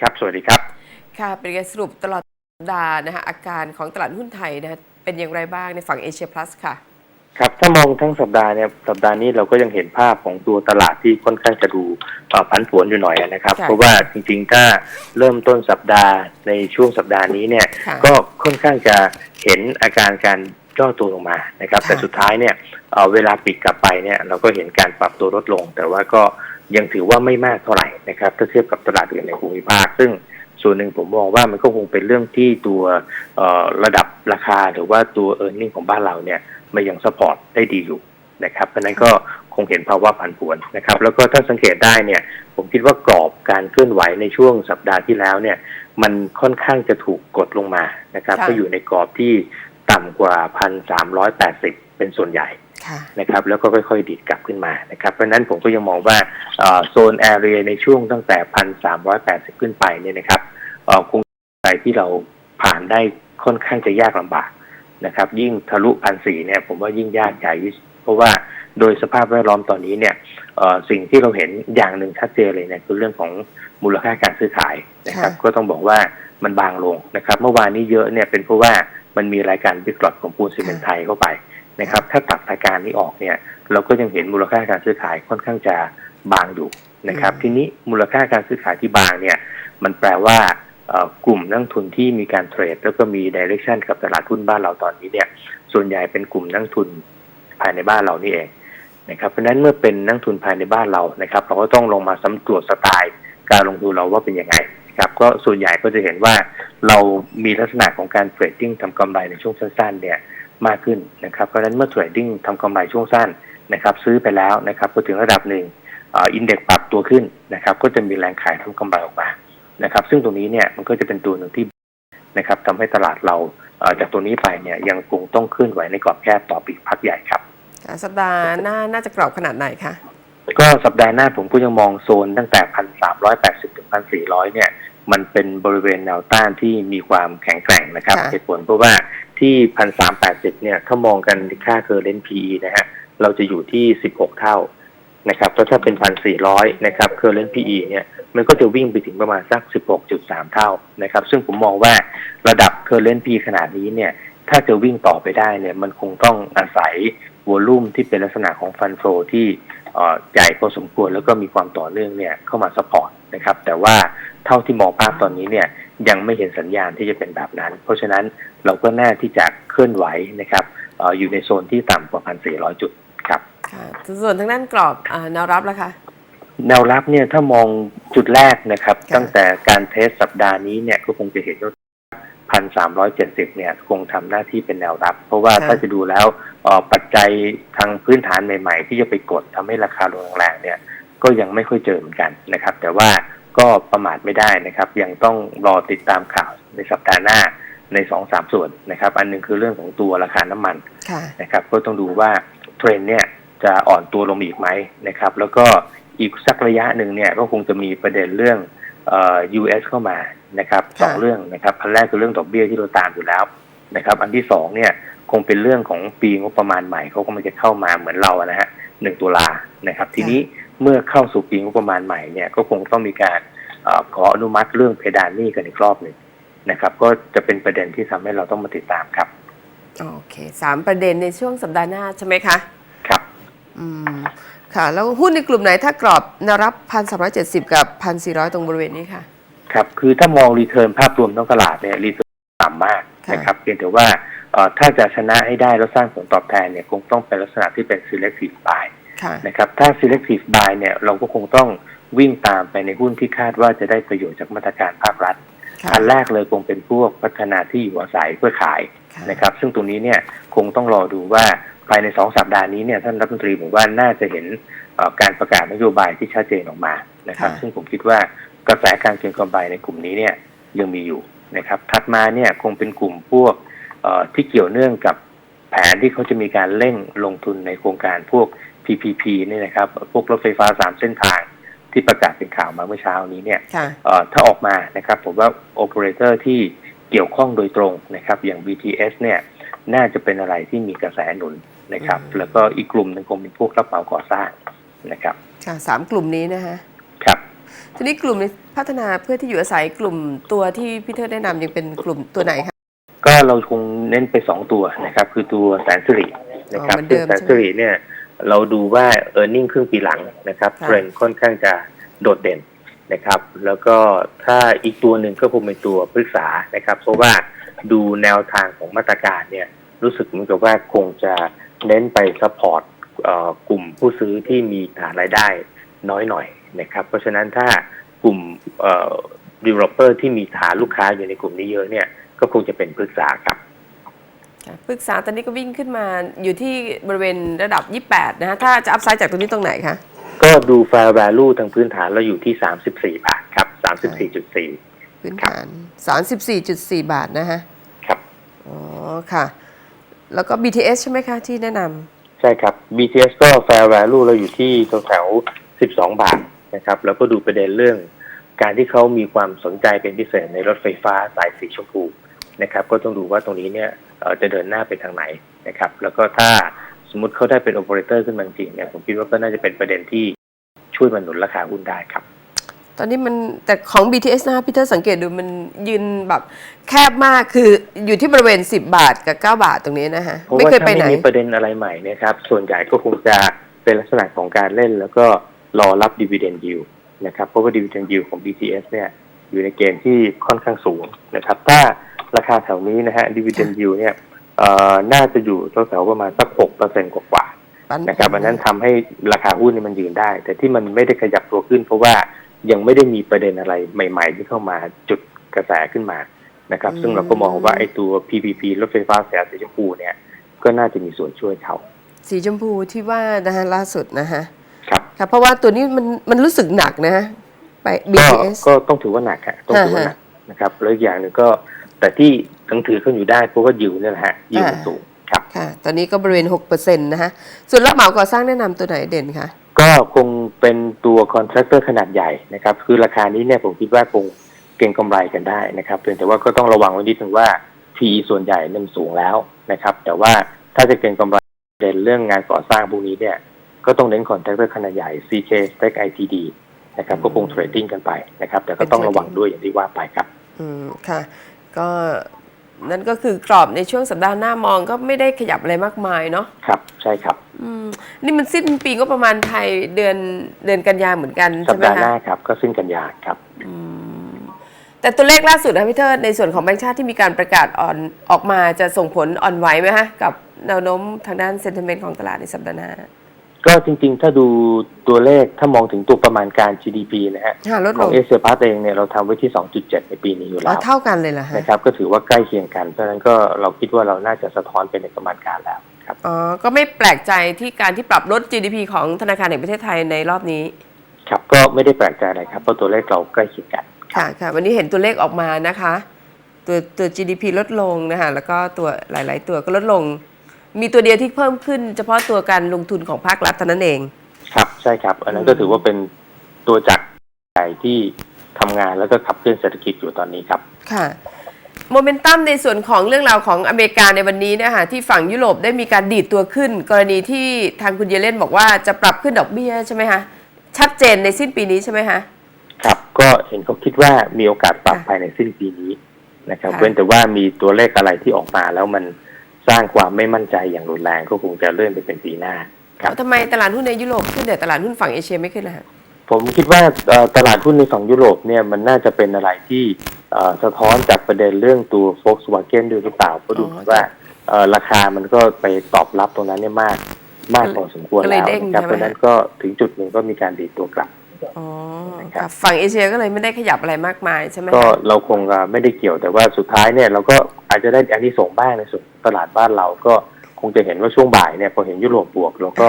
ครับ สวัสดีครับ ค่ะ เป็นการสรุปตลอดสัปดาห์นะคะอาการของตลาดหุ้นไทยนะคะเป็นอย่างไรบ้างในฝั่งเอเชียพลัสค่ะ ครับ ถ้ามองทั้งสัปดาห์เนี่ย สัปดาห์นี้เราก็ยังเห็นภาพของตัวตลาดที่ค่อนข้างจะดูเอ่อผันผวนอยู่หน่อยนะครับค่ะเพราะว่าจริงๆ ถ้าเริ่มต้นสัปดาห์ในช่วงสัปดาห์นี้เนี่ยค่ะก็ค่อนข้างจะเห็นอาการการย่อตัวลงมานะครับค่ะแต่สุดท้ายเนี่ยเอ่อเวลาปิดกลับไปเนี่ยเราก็เห็นการปรับตัวลดลง แต่ว่าก็ ยังถือว่าไม่มากเท่าไหร่นะครับถ้าเทียบกับตลาดอื่นในภูมิภาค ซึ่งส่วนหนึ่งผมมองว่ามันก็คงเป็นเรื่องที่ตัวเอ่อระดับราคาหรือว่าตัว e a r n i n g ของบ้านเราเนี่ยมันยังสปอร์ตได้ดีอยู่นะครับเพราะฉะนั้นก็คงเห็นภาวะผันผวนนะครับ แล้วก็ถ้าสังเกตได้เนี่ย ผมคิดว่ากรอบการเคลื่อนไหวในช่วงสัปดาห์ที่แล้วเนี่ย มันค่อนข้างจะถูกกดลงมานะครับค่ะก็อยู่ในกรอบที่ต่ำกว่าพันสามร้อยแปดสิบเป็นส่วนใหญ่ค่ะ นะครับแล้วก็ค่อยๆดีดกลับขึ้นมานะครับเพราะฉะนั้นผมก็ยังมองว่าเอ่อโซนแอเรียในช่วงตั้งแต่พันสามร้อยแปดสิบขึ้นไปเนี่ยนะครับเอ่อคงเป็นอะไรที่เราผ่านได้ค่อนข้างจะยากลำบากนะครับ ยิ่งทะลุพันสี่เนี่ย ผมว่ายิ่งยากใหญ่เพราะว่าโดยสภาพแวดล้อมตอนนี้เนี่ยเอ่อสิ่งที่เราเห็นอย่างหนึ่งชัดเจนเลยเนี่ยคือเรื่องของมูลค่าการซื้อขายนะครับค่ะก็ต้องบอกว่ามันบางลงนะครับ เมื่อวานนี้เยอะเนี่ยเป็นเพราะว่ามันมีรายการบิ๊กหลอดของปูนซีเมนต์ไทยเข้าไป นะครับ ถ้าตัดรายการนี้ออกเนี่ย เราก็ยังเห็นมูลค่าการซื้อขายค่อนข้างจะบางอยู่นะครับอืมทีนี้มูลค่าการซื้อขายที่บางเนี่ย มันแปลว่าเอ่อกลุ่มนักลงทุนที่มีการเทรด แล้วก็มีดิเรกชันกับตลาดหุ้นบ้านเราตอนนี้เนี่ย ส่วนใหญ่เป็นกลุ่มนักลงทุนภายในบ้านเรานี่เองนะครับ เพราะฉะนั้นเมื่อเป็นนักทุนภายในบ้านเรานะครับ เราก็ต้องลงมาสำรวจสไตล์การลงทุนเราว่าเป็นยังไงครับก็ส่วนใหญ่ก็จะเห็นว่าเรามีลักษณะของการเทรดดิ้งทำกำไรในช่วงสั้นๆเนี่ย มากขึ้นนะครับเพราะฉะนั้นเมื่อเทรดดิ้งทำกำไรช่วงสั้นนะครับซื้อไปแล้วนะครับพอถึงระดับหนึ่งอินเด็กปรับตัวขึ้นนะครับก็จะมีแรงขายทำกำไรออกมานะครับซึ่งตรงนี้เนี่ยมันก็จะเป็นตัวหนึ่งที่นะครับทำให้ตลาดเราเอ่อจากตัวนี้ไปเนี่ยยังคงต้องเคลื่อนไหวในกรอบแคบต่อปีกพักใหญ่ครับค่ะสัปดาห์หน้าน่าจะกรอบขนาดไหนคะก็สัปดาห์หน้าผมก็ยังมองโซนตั้งแต่พันสามร้อยแปดสิบถึงพันสี่ร้อยเนี่ยมันเป็นบริเวณแนวต้านที่มีความแข็งแกร่งนะครับค่ะเหตุผลเพราะว่า ที่พันสามแปดสิบเนี่ย ถ้ามองกันค่าเคอร์เรนต์ PE นะฮะ เราจะอยู่ที่สิบหกเท่านะครับแล้วถ้าเป็นพันสี่ร้อยนะครับเคอร์เรนต์ PE เนี่ย มันก็จะวิ่งไปถึงประมาณสักสิบหกจุดสามเท่านะครับ ซึ่งผมมองว่าระดับเคอร์เรนต์ PE ขนาดนี้เนี่ย ถ้าจะวิ่งต่อไปได้เนี่ย มันคงต้องอาศัยวอลุ่มที่เป็นลักษณะของฟันโฟที่ใหญ่พอสมควรแล้วก็มีความต่อเนื่องเนี่ยเข้ามาสปอร์ตนะครับแต่ว่าเท่าที่มองภาพตอนนี้เนี่ยยังไม่เห็นสัญญาณที่จะเป็นแบบนั้น เพราะฉะนั้น เราก็น่าที่จะเคลื่อนไหวนะครับเอออยู่ในโซนที่ต่ำกว่า 1,400 จุดครับค่ะส่วนทางด้านกรอบอ่าแนวรับแล้วคะ แนวรับเนี่ยถ้ามองจุดแรกนะครับค่ะตั้งแต่การเทสสัปดาห์นี้เนี่ยก็คงจะเห็นว่าพันสามร้อยเจ็ดสิบเนี่ยคงทำหน้าที่เป็นแนวรับ เพราะว่าถ้าจะดูแล้วเอ่อปัจจัยทางพื้นฐานใหม่ ๆ ที่จะไปกดทำให้ราคาลงแรงๆเนี่ยก็ยังไม่ค่อยเจอเหมือนกันนะครับ แต่ว่าก็ประมาทไม่ได้นะครับ ยังต้องรอติดตามข่าวในสัปดาห์หน้า ในสองสามส่วนนะครับ อันหนึงคือเรื่องของตัวราคาน้ำมันค่ะนะครับ ก็ต้องดูว่าเทรนด์เนี่ยจะอ่อนตัวลงอีกไหมนะครับ แล้วก็อีกสักระยะหนึ่งเนี่ยก็คงจะมีประเด็นเรื่องเอ่อ US เข้ามานะครับสองค่ะเรื่องนะครับอันแรกคือเรื่องดอกเบี้ยที่เราตามอยู่แล้วนะครับ อันที่สองเนี่ยคงเป็นเรื่องของปีงบประมาณใหม่เขาก็มันจะเข้ามาเหมือนเราอะนะฮะหนึ่งตุลานะครับ ทีนี้เมื่อเข้าสู่ปีงบประมาณใหม่เนี่ยก็คงต้องมีการเออขออนุมัติเรื่องเพดานหนี้กันอีกรอบหนึ่ง นะครับ ก็จะเป็นประเด็นที่ทำให้เราต้องมาติดตามครับโอเคสามประเด็นในช่วงสัปดาห์หน้าใช่ไหมคะ ครับ อืม ค่ะ แล้วหุ้นในกลุ่มไหนถ้ากรอบแนวรับพันสามร้อยเจ็ดสิบกับพันสี่ร้อยตรงบริเวณนี้ค่ะ ครับ คือถ้ามองรีเทิร์นภาพรวมทั้งตลาดเนี่ยรีเทิร์นต่ำมากค่ะนะครับเพียงแต่ว่าเอ่อถ้าจะชนะให้ได้แล้วสร้างผลตอบแทนเนี่ยคงต้องเป็นลักษณะที่เป็น selective buy ค่ะนะครับถ้า selective buy เนี่ยเราก็คงต้องวิ่งตามไปในหุ้นที่คาดว่าจะได้ประโยชน์จากมาตรการภาครัฐค่ะ อันแรกเลยคงเป็นพวกพัฒนาที่อยู่อาศัยเพื่อขายค่ะนะครับ ซึ่งตรงนี้เนี่ยคงต้องรอดูว่าภายในสองสัปดาห์นี้เนี่ยท่านรัฐมนตรีผมว่าน่าจะเห็นเอ่อการประกาศนโยบายที่ชัดเจนออกมานะครับค่ะซึ่งผมคิดว่ากระแสการเก็งกำไรในกลุ่มนี้เนี่ยยังมีอยู่นะครับ ถัดมาเนี่ยคงเป็นกลุ่มพวกเอ่อที่เกี่ยวเนื่องกับแผนที่เขาจะมีการเร่งลงทุนในโครงการพวก PPP นี่นะครับ พวกรถไฟฟ้าสามเส้นทาง ที่ประกาศเป็นข่าวมาเมื่อเช้านี้เนี่ยค่ะเอ่อถ้าออกมานะครับผมว่าโอเปอเรเตอร์ที่เกี่ยวข้องโดยตรงนะครับอย่าง BTS เนี่ยน่าจะเป็นอะไรที่มีกระแสหนุนนะครับอืมแล้วก็อีกกลุ่มหนึ่งคงเป็นพวกรับเหมาก่อสร้างนะครับค่ะสามกลุ่มนี้นะคะครับทีนี้กลุ่มพัฒนาเพื่อที่อยู่อาศัยกลุ่มตัวที่พี่เทิดแนะนำยังเป็นกลุ่มตัวไหนคะก็เราคงเน้นไปสองตัวนะครับ คือตัวแสนสิรินะครับอ๋อเหมือนเดิซึ่งมแสนสิริเนี่ย เราดูว่า e a r n i n g ครึ่งปีหลังนะครับค่ะเทรนค่อนข้างจะโดดเด่นนะครับ แล้วก็ถ้าอีกตัวหนึ่งก็คงเป็นตัวปรึกษานะครับ เพราะว่าดูแนวทางของมาตรการเนี่ยรู้สึกเหมือนกับว่าคงจะเน้นไปซัพพอร์ตกลุ่มผู้ซื้อที่มีฐานรายได้น้อยหน่อยนะครับ เพราะฉะนั้นถ้ากลุ่มเอ่อ developer ที่มีฐานลูกค้าอยู่ในกลุ่มนี้เยอะเนี่ยก็คงจะเป็นปรึกษาครับค่ะ ปรึกษาตอนนี้ก็วิ่งขึ้นมาอยู่ที่บริเวณระดับ 28 นะฮะ ถ้าจะอัพไซด์จากตรงนี้ตรงไหนคะ ก็ดู fair value ทางพื้นฐานเราอยู่ที่ 34 บาทครับ 34.4 พื้นฐาน 34.4 บาทนะฮะ ครับ อ๋อ ค่ะ แล้วก็ BTS ใช่ไหมคะ ที่แนะนใช่ครับ BTS ก็ fair value เราอยู่ที่แถวๆ12 บาทนะครับ แล้วก็ดูประเด็นเรื่องการที่เขามีความสนใจเป็นพิเศษในรถไฟฟ้าสายสีชมพู นะครับ ก็ต้องดูว่าตรงนี้เนี่ยเอ่อจะเดินหน้าไปทางไหนนะครับ แล้วก็ถ้าสมมติเขาได้เป็นโอเปอเรเตอร์ขึ้นมาจริงเนี่ยผมคิดว่าก็น่าจะเป็นประเด็นที่ช่วยมันหนุนราคาหุ้นได้ครับำตอนนี้มันแต่ของ BTS นะคะพี่เทิดสังเกตดูมันยืนแบบแคบมากคืออยู่ที่บริเวณ 10 บาทกับ 9 บาทตรงนี้นะฮะเพราะไม่ว่าเคยถ้าไปไหนไม่มีประเด็นอะไรใหม่เนะครับ ส่วนใหญ่ก็คงจะเป็นลักษณะของการเล่น แล้วก็รอรับดีเวเดนยิวนะครับเพราะว่าดีเวเดนยิวของ BTS เนี่ยอยู่ในเกณฑ์ที่ค่อนข้างสูงนะครับ ถ้า ราคาแถวนี้นะฮะดีเวเดนยิวเนี่ยเอ่อน่าจะอยู่แถวๆประมาณสักหกเปอร์เซ็นต์กว่าๆนะครับอันนั้นทำให้ราคาหุ้นเนี่ยมันยืนได้ แต่ที่มันไม่ได้ขยับตัวขึ้น เพราะว่ายังไม่ได้มีประเด็นอะไรใหม่ ๆ ที่เข้ามาจุดกระแสขึ้นมานะครับ ซึ่งเราก็มองว่าไอ้ตัว PPP รถไฟฟ้าสายสีชมพูเนี่ย ก็น่าจะมีส่วนช่วยเขาสีชมพูที่ว่านะฮะล่าสุดนะฮะครับค่ะเพราะว่าตัวนี้มันมันรู้สึกหนักนะฮะไปก็ BTS ก็ต้องถือว่าหนักฮะต้องถือว่าหนักฮะนะครับแล้วอีกอย่างหนึ่งก็ แต่ที่ต้องถือขึ้นอยู่ได้เพราะว่ายิวเนี่ยแหละฮะยิวมันอ่าสูงครับค่ะ ตอนนี้ก็บริเวณ6%นะฮะส่วนรับเหมาก่อสร้างแนะนำตัวไหนเด่นคะก็คงเป็นตัวคอนแทคเตอร์ขนาดใหญ่นะครับ คือราคานี้เนี่ยผมคิดว่าคงเก็งกำไรกันได้นะครับเพียงแต่ว่าก็ต้องระวังไว้นิดนึงว่า PE ส่วนใหญ่เนี่ยมันสูงแล้วนะครับ แต่ว่าถ้าจะเก็งกำไรเด่นเรื่องงานก่อสร้างพวกนี้เนี่ย ก็ต้องเน้นคอนแทคเตอร์ขนาดใหญ่ CK Stack ITD นะครับก็คงเทรดดิ้งกันไปนะครับ แต่ก็ต้องระวังด้วยอย่างที่ว่าไปครับ อืมค่ะ ก็นั่นก็คือกรอบในช่วงสัปดาห์หน้ามองก็ไม่ได้ขยับอะไรมากมายเนาะครับ ใช่ครับอืมนี่มันสิ้นปีก็ประมาณไทยเดือนเดือนกันยาเหมือนกันสัใช่ปไหมดาห์หน้าคะครับก็สิ้นกันยาครับอืมแต่ตัวเลขล่าสุดนะพี่เทิดในส่วนของแบงค์ชาติที่มีการประกาศอ่อนออกมาจะส่งผลอ่อนไหวไหมฮะกับแนวโน้มทางด้านเซนติเมนต์ของตลาดในสัปดาห์หน้า ก็จริงๆ ถ้าดูตัวเลขถ้ามองถึงตัวประมาณการ GDP นะฮะค่ะลดขลองงเอเชียพาร์ตเองเนี่ยเราทำไว้ที่ 2.7 ในปีนี้อยู่อ๋แล้อวเท่ากันเลยเหรอฮะนะครับก็ถือว่าใกล้เคียงกัน เพราะฉะนั้นก็เราคิดว่าเราน่าจะสะท้อนเป็นในประมาณการแล้วครับ อ๋อก็ไม่แปลกใจที่การที่ปรับลด GDP ของธนาคารแห่งประเทศไทยในรอบนี้ ครับก็ไม่ได้แปลกใจอะไรครับเพราะตัวเลขเราใกล้เคียงกัน ค่ะค่ะวันนี้เห็นตัวเลขออกมานะคะ ตัวตัว GDP ลดลงนะคะแล้วก็ตัวหลาย ๆ ตัวก็ลดลง มีตัวเดียวที่เพิ่มขึ้นเฉพาะตัวการลงทุนของภาครัฐเท่านั้นเอง ครับใช่ครับ อันนั้นก็ถือว่าเป็นตัวจักรใหญ่ที่ทำงานแล้วก็ขับเคลื่อนเศรษฐกิจอยู่ตอนนี้ครับ ค่ะ โมเมนตัมในส่วนของเรื่องราวของอเมริกาในวันนี้เนะคะที่ฝั่งยุโรปได้มีการดีดตัวขึ้น กรณีที่ทางคุณเยเลนบอกว่าจะปรับขึ้นดอกเบี้ยใช่ไหมคะชัดเจนในสิ้นปีนี้ใช่ไหมคะ ครับ ก็เห็นเขาคิดว่ามีโอกาสปรับค่ะภายในสิ้นปีนี้นะครับค่ะ เว้นแต่ว่ามีตัวเลขอะไรที่ออกมาแล้วมัน สร้างความไม่มั่นใจอย่างรุนแรงก็คงจะเลื่อนไปเป็นปีหน้าครับทำไมตลาดหุ้นในยุโรปขึ้นแต่ตลาดหุ้นฝั่งเอเชียไม่ขึ้นล่ะคะผมคิดว่าเอ่อตลาดหุ้นในฝั่งยุโรปเนี่ยมันน่าจะเป็นอะไรที่เอ่อสะท้อนจากประเด็นเรื่องตัว Volkswagen ด้วยหรือเปล่าเพราะดูเหมือนว่าเอ่อราคามันก็ไปตอบรับตรงนั้นเนี่ยมากมากพอสมควรก็เลยแล้วเด้งนะครับใช่ไหมเพราะฉะนั้นก็ถึงจุดหนึ่งก็มีการดีดตัวกลับอ๋อครับค่ะฝั่งเอเชียก็เลยไม่ได้ขยับอะไรมากมายใช่ไหมคะก็เราคงอะไม่ได้เกี่ยวแต่ว่าสุดท้ายเนี่ยเราก็ อาจจะได้อันที่ส่งส์บ้างในส่วนของตลาดบ้านเราก็คงจะเห็นว่าช่วงบ่ายเนี่ยพอเห็นยุโรปบวกเราก็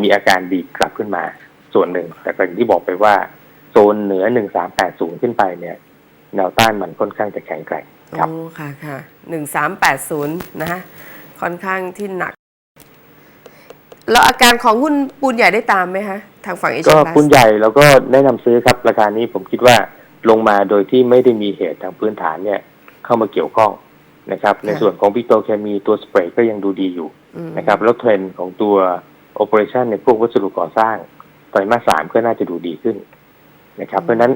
มีอาการดีดกลับขึ้นมาส่วนหนึ่ง แต่ก็อย่างที่บอกไปว่าโซนเหนือ1380ขึ้นไปเนี่ยแนวต้านมันค่อนข้างจะแข็งแกร่งครับโอ้ค่ะค่ะหนึ่งสามแปดศูนย์นะฮะค่อนข้างที่หนัก แล้วอาการของหุ้นปูนใหญ่ได้ตามไหมคะทางฝั่งเอเชีก็ยพลัสปุ้นใหญ่เราก็แนะนำซื้อครับ ราคานี้ผมคิดว่าลงมาโดยที่ไม่ได้มีเหตุทางพื้นฐานเนี่ย เข้ามาเกี่ยวข้อง นะครับ ในส่วนของปิโตรเคมีตัวสเปรย์ก็ยังดูดีอยู่อืมนะครับ แล้วเทรนด์ของตัวโอเปอเรชันในพวกวัสดุก่อสร้างไตรมาสสามก็น่าจะดูดีขึ้นนะครับ เพราะฉะนั้น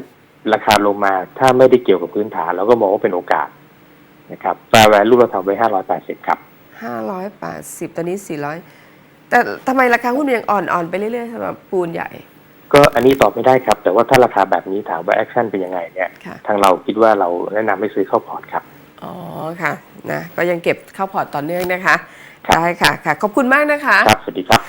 ราคาลงมาถ้าไม่ได้เกี่ยวกับพื้นฐานเราก็มองว่าเป็นโอกาสนะครับแฟร์แวลูเราทำไว้ห้าร้อยแปดสิบครับ580ตอนนี้400แต่ทำไมราคาหุ้นมันยังอ่อนๆไปเรื่อยๆสำหรับปูนใหญ่ ก็อันนี้ตอบไม่ได้ครับ แต่ว่าถ้าราคาแบบนี้ถามว่าแอคชั่นเป็นยังไงเนี่ยค่ะทางเราคิดว่าเราแนะนำให้ซื้อเข้าพอร์ตครับ อ๋อค่ะนะก็ยังเก็บเข้าพอร์ตต่อเนื่องนะคะ ได้ค่ะค่ะ ขอบคุณมากนะคะ ครับ สวัสดีครับ